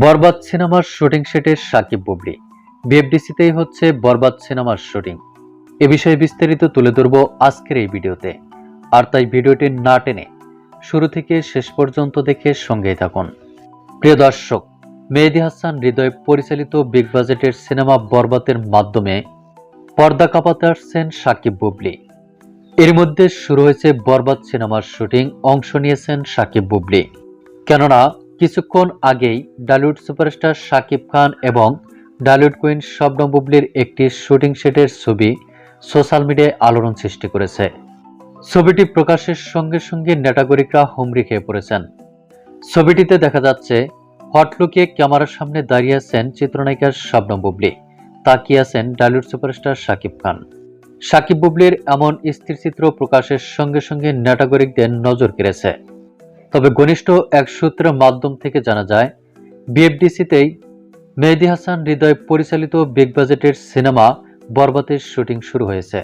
বরবাদ সিনেমার শুটিং সেটে সাকিব বুবলি। বিএফডিসিতেই হচ্ছে বরবাদ সিনেমার শুটিং। এ বিষয়ে বিস্তারিত তুলে ধরব আজকের এই ভিডিওতে। আর তাই ভিডিওটি না টেনে শুরু থেকে শেষ পর্যন্ত দেখে সঙ্গেই থাকুন। প্রিয় দর্শক, মেহেদি হাসান হৃদয় পরিচালিত বিগ বাজেটের সিনেমা বরবাদের মাধ্যমে পর্দা কাঁপাতে আসছেন সাকিব বুবলি। এর মধ্যে শুরু হয়েছে বরবাদ সিনেমার শুটিং, অংশ নিয়েছেন সাকিব বুবলি। কেননা কিছুক্ষণ আগেই ডালিউড সুপারস্টার শাকিব খান এবং ডালিউড কুইন শবনম বুবলির একটি শুটিং সেটের ছবি সোশ্যাল মিডিয়ায় আলোড়ন সৃষ্টি করেছে। ছবিটি প্রকাশের সঙ্গে সঙ্গে নেটাগরিকরা হুমড়ি খেয়ে পড়েছেন। ছবিটিতে দেখা যাচ্ছে হটলুকে ক্যামেরার সামনে দাঁড়িয়ে আছেন চিত্রনায়িকা শবনম বুবলি। তাকিয়ে আছেন ডালিউড সুপারস্টার শাকিব খান। শাকিব বুবলির এমন স্থিরচিত্র প্রকাশের সঙ্গে সঙ্গে নেটাগরিকদের নজর কেড়েছে। তবে ঘনিষ্ঠ এক সূত্রের মাধ্যম থেকে জানা যায়, বিএফডিসিতেই মেহেদি হাসান হৃদয় পরিচালিত বিগ বাজেটের সিনেমা বরবাতের শুটিং শুরু হয়েছে।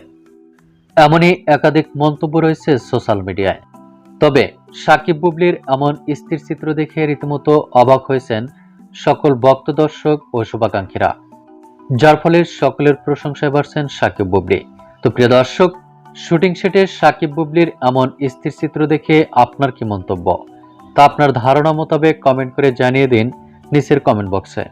এমনই একাধিক মন্তব্য রয়েছে সোশ্যাল মিডিয়ায়। তবে সাকিব বুবলির এমন স্থির চিত্র দেখে রীতিমতো অবাক হয়েছেন সকল ভক্ত দর্শক ও শুভাকাঙ্ক্ষীরা। যার ফলে সকলের প্রশংসায় বাড়ছেন সাকিব বুবলি। তো প্রিয় দর্শক শুটিং সেটে সাকিব বুবলির এমন স্থিরচিত্র দেখে আপনার কি মন্তব্য? তা আপনার ধারণা মোতাবেক কমেন্ট করে জানিয়ে দিন নিচের কমেন্ট বক্সে।